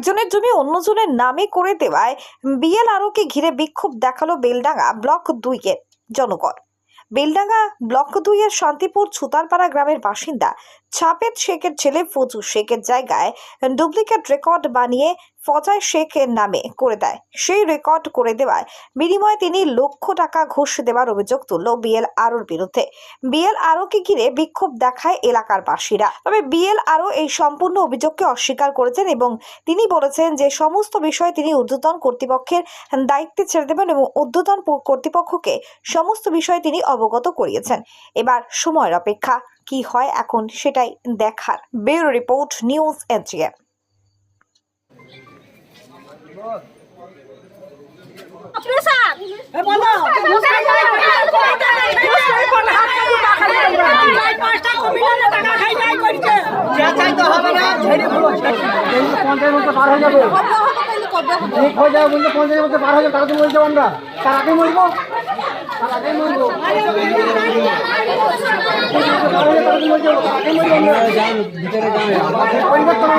একজনের জমি অন্যজনের নামে করে দেওয়ায় বিএল আরোকে ঘিরে বিক্ষোভ দেখাল বেলডাঙ্গা ব্লক দুইয়ের জনগণ। বেলডাঙ্গা ব্লক দুইয়ের শান্তিপুর ছুতারপাড়া গ্রামের বাসিন্দা ছাপেদ শেখের ছেলে ফজু শেখের জায়গায় ডুপ্লিকেট রেকর্ড বানিয়ে ফজাই শেখের নামে করে দেয়। সেই রেকর্ড করে দেওয়ায় বিনিময়ে তিনি লক্ষ টাকা ঘুষ দেওয়ার অভিযোগ তুলল বিএল আরোর বিরুদ্ধে। বিএল আরোকে ঘিরে বিক্ষোভ দেখায় এলাকার বাসীরা তবে বিএল আরও এই সম্পূর্ণ অভিযোগকে অস্বীকার করেছেন এবং তিনি বলেছেন যে সমস্ত বিষয়ে তিনি ঊর্ধ্বতন কর্তৃপক্ষের দায়িত্বে ছেড়ে দেবেন এবং ঊর্ধ্বতন কর্তৃপক্ষকে সমস্ত বিষয়ে তিনি অবগত করিয়েছেন। এবার সময়ের অপেক্ষা, কি হয় এখন সেটাই দেখার। Bureau report, news NGM panchayat পার হয়ে যাবে। ঠিক হয়ে যাবে বলতে পঞ্চায়েত মধ্যে পার হয়ে যাবে তারা তো মরে যাব আমরা তার আগে মরবো তার মরবো হয়ে। পরিবর্তন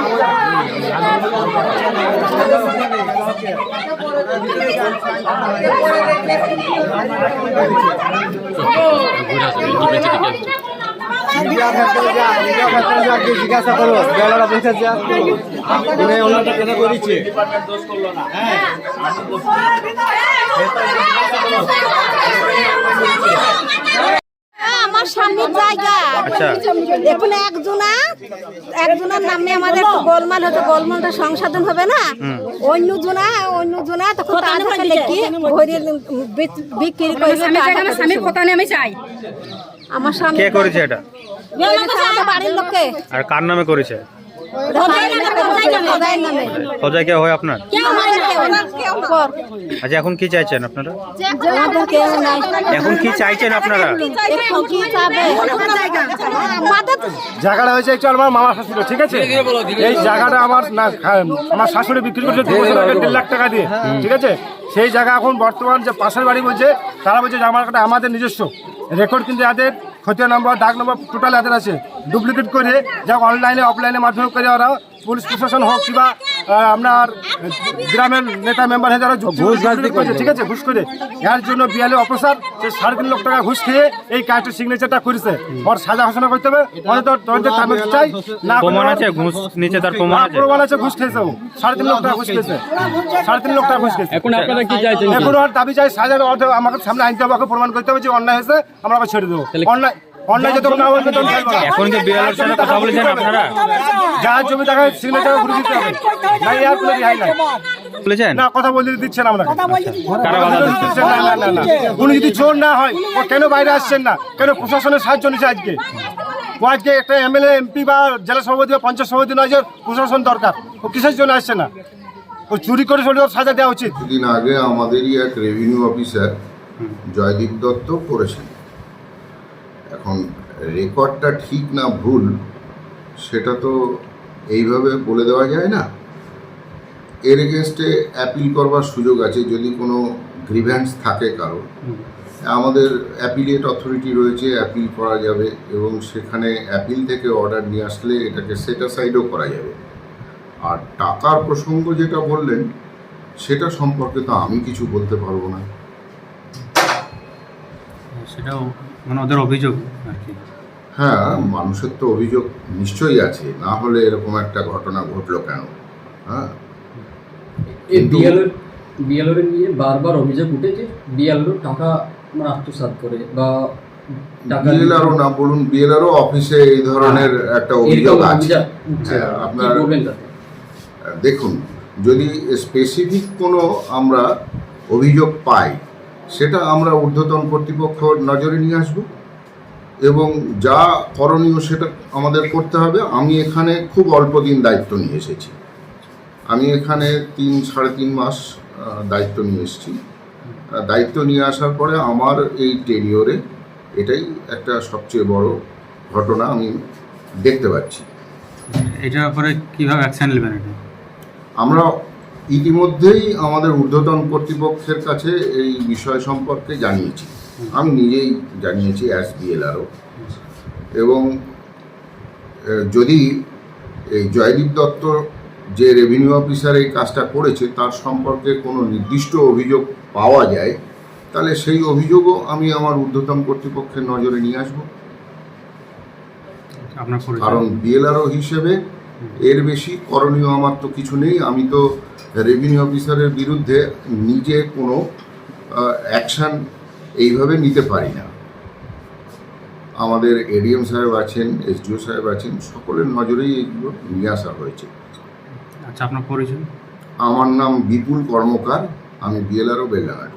জিজ্ঞাসা করো বেলারা বসে যা তুমি অন্যটা কেন করেছে আমার স্বামীর জায়গা এখন একজনা একজনের নামে আমাদের একটু গোলমাল হচ্ছে গোলমালটা সংশোধন হবে না। অন্য জনা অন্য জনা তখন তাদেরকে লিখি ভরে বিচ- বিক্রি করে আমি চাই। আমার স্বামী কে করেছে এটা? বাড়ির লোককে আর কার নামে করেছে? খোদাই কে হয় আপনার। আচ্ছা এখন কি চাইছেন আপনারা? এখন কি চাইছেন আপনারা? জায়গাটা হয়েছে একটু আমার মামার শাশুড়ি ঠিক আছে? এই জায়গাটা আমার না আমার শাশুড়ি বিক্রি করছে দেড় লাখ টাকা দিয়ে, ঠিক আছে? সেই জায়গা এখন বর্তমান যে পাশের বাড়ি বলছে, তারা বলছে যে আমার আমাদের নিজস্ব। রেকর্ড কিন্তু এদের খতিয়া নম্বর দাগ নম্বর টোটাল এদের আছে। ডুপ্লিকেট করে যা অনলাইনে অফলাইনে মাধ্যমে করে ওরা, পুলিশ প্রশাসন হোক কিংবা আপনার গ্রামের নেতা মেম্বার হয়ে যারা ঘুষ করছে ঠিক আছে ঘুষ করে। এর জন্য বিয়ালে অফিসার সে সাড়ে তিন লক্ষ টাকা ঘুষ খেয়ে এই কাজটা সিগনেচারটা করেছে। ওর সাজা ঘোষণা করতে হবে। চাই না প্রমাণ আছে ঘুষ নিচে তার প্রমাণ আছে। প্রমাণ আছে ঘুষ খেয়েছে ও। সাড়ে তিন লক্ষ টাকা ঘুষ খেয়েছে। সাড়ে তিন লক্ষ টাকা ঘুষ খেয়েছে। এখন আপনারা কি চাইছেন? এখন ওর দাবি চাই সাজার আমাকে সামনে আনতে হবে ওকে প্রমাণ করতে হবে যে অন্যায় হয়েছে আমরা ওকে ছেড়ে দেবো। অন্যায় অন্যায় যত না হবে ততক্ষণ ছাড়বো না। এখন যে বিড়ালের সাথে কথা বলেছেন আপনারা যার জমি টাকা সিগনেচার ঘুরে দিতে হবে। না ইয়ার কোনো রেহাই নাই বলেছেন? না কথা বলতে দিচ্ছে না আমরা কারা বাধা দিচ্ছে দিচ্ছে না না না না। উনি যদি চোর না হয় ও কেন বাইরে আসছেন না? কেন প্রশাসনের সাহায্য নিচ্ছে আজকে? ও আজকে একটা এমএলএ এমপি বা জেলা সভাপতি বা পঞ্চায়েত সভাপতি নয় যে প্রশাসন দরকার। ও কিসের জন্য আসছে না? ও চুরি করে চলে ওর সাজা দেওয়া উচিত। কিছুদিন আগে আমাদেরই এক রেভিনিউ অফিসার জয়দীপ দত্ত করেছেন। এখন রেকর্ডটা ঠিক না ভুল সেটা তো এইভাবে বলে দেওয়া যায় না? এর এগেনস্টে অ্যাপিল করবার সুযোগ আছে যদি কোনো গ্রিভ্যান্স থাকে কারও আমাদের অ্যাপিলেট অথরিটি রয়েছে অ্যাপিল করা যাবে এবং সেখানে অ্যাপিল থেকে অর্ডার নিয়ে আসলে এটাকে সেট সাইডও করা যাবে। আর টাকার প্রসঙ্গ যেটা বললেন সেটা সম্পর্কে তো আমি কিছু বলতে পারব না। সেটাও মানে ওদের অভিযোগ আর কি। হ্যাঁ মানুষের তো অভিযোগ নিশ্চয়ই আছে। না হলে এরকম একটা ঘটনা ঘটলো কেন? হ্যাঁ? বিএলওর বিএলওর নিয়ে বারবার অভিযোগ উঠেছে। বিএলও টাকা মানে আত্মসাৎ করে বা বিএলআরও না বলুন বিএলআরও অফিসে এই ধরনের একটা অভিযোগ আছে। হ্যাঁ, আপনার- দেখুন যদি স্পেসিফিক কোনো আমরা অভিযোগ পাই সেটা আমরা ঊর্ধ্বতন কর্তৃপক্ষ নজরে নিয়ে আসব এবং যা করণীয় সেটা আমাদের করতে হবে। আমি এখানে খুব অল্প দিন দায়িত্ব নিয়ে এসেছি। আমি এখানে তিন সাড়ে তিন মাস দায়িত্ব নিয়ে এসেছি। দায়িত্ব নিয়ে আসার পরে আমার এই টেনিওরে এটাই একটা সবচেয়ে বড় ঘটনা আমি দেখতে পাচ্ছি। এটার ব্যাপারে কীভাবে অ্যাকশন নেবেন এটা? আমরা ইতিমধ্যেই আমাদের ঊর্ধ্বতন কর্তৃপক্ষের কাছে এই বিষয় সম্পর্কে জানিয়েছি। আমি নিজেই জানিয়েছি অ্যাস বিএলআরও এবং যদি এই জয়দীপ দত্ত যে রেভিনিউ অফিসার এই কাজটা করেছে তার সম্পর্কে কোনো নির্দিষ্ট অভিযোগ পাওয়া যায় তাহলে সেই অভিযোগও আমি আমার ঊর্ধ্বতন কর্তৃপক্ষের নজরে নিয়ে আসব। আপনার কারণ বিএলআরও হিসেবে এর বেশি করণীয় আমার তো কিছু নেই। আমি তো রেভিনিউ অফিসারের বিরুদ্ধে নিজে কোনো অ্যাকশান এইভাবে নিতে পারি না। আমাদের এডিএম সাহেব আছেন এসডিও সাহেব আছেন সকলের নজরেই এগুলো নিয়ে আসা হয়েছে। আচ্ছা আপনার পরিচয়? আমার নাম বিপুল কর্মকার আমি বিএলআরও বেলডাঙ্গা